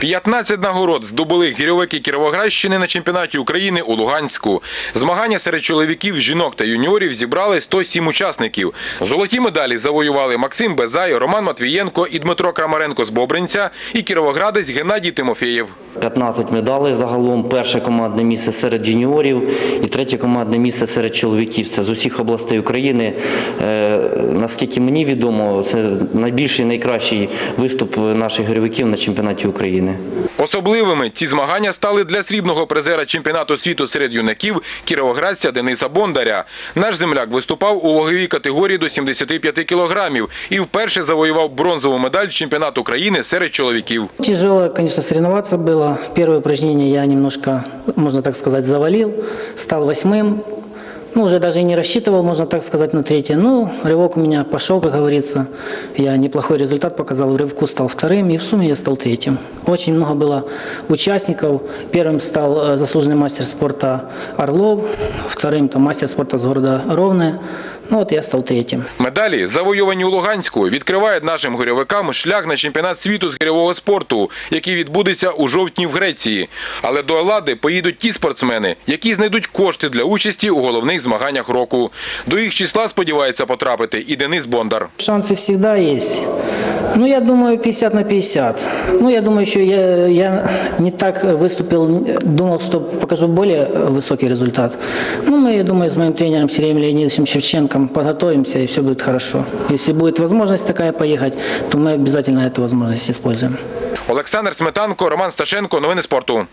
15 нагород здобули гірьовики Кіровоградщини на чемпіонаті України у Луганську. Змагання серед чоловіків, жінок та юніорів зібрали 107 учасників. Золоті медалі завоювали Максим Безай, Роман Матвієнко і Дмитро Крамаренко з Бобринця і кіровоградець Геннадій Тимофєєв. 15 медалей загалом. Перше командне місце серед юніорів і третє командне місце серед чоловіків. Це з усіх областей України. Е, наскільки мені відомо, це найбільший найкращий виступ наших гірьовиків на чемпіонаті України. Особливими ці змагання стали для срібного призера чемпіонату світу серед юнаків кіровоградця Дениса Бондаря. Наш земляк виступав у ваговій категорії до 75 кілограмів і вперше завоював бронзову медаль чемпіонату України серед чоловіків. Тяжело, конечно, соревноваться Первое упражнение я немножко, можно так сказать, завалил. Стал восьмым. Ну, уже даже и не рассчитывал, можно так сказать, на третье. Ну, рывок у меня пошел, как говорится. Я неплохой результат показал. В рывку стал вторым, и в сумме я стал третьим. Очень много было участников. Первым стал э, заслуженный мастер спорта Орлов. Вторым там мастер спорта с города Ровно. Ну, вот я стал третьим. Медалі, завойовані у Луганську, відкривають нашим горьовикам шлях на чемпіонат світу з гирьового спорту, який відбудеться у жовтні в Греції. Але до Еллади поїдуть ті спортсмени, які знайдуть кошти для участі у головних змаганнях року. До їх числа сподівається потрапити і Денис Бондар. Шансы всегда есть. Ну, я думаю, 50 на 50. Ну, я думаю, еще я, я не так выступил, думал, что покажу более высокий результат. Ну, мы, я думаю, с моим тренером Сергеем Леонидовичем Шевченком подготовимся, и все будет хорошо. Если будет возможность такая поехать, то мы обязательно эту возможность используем. Олександр Сметанко, Роман Сташенко. Новини спорту.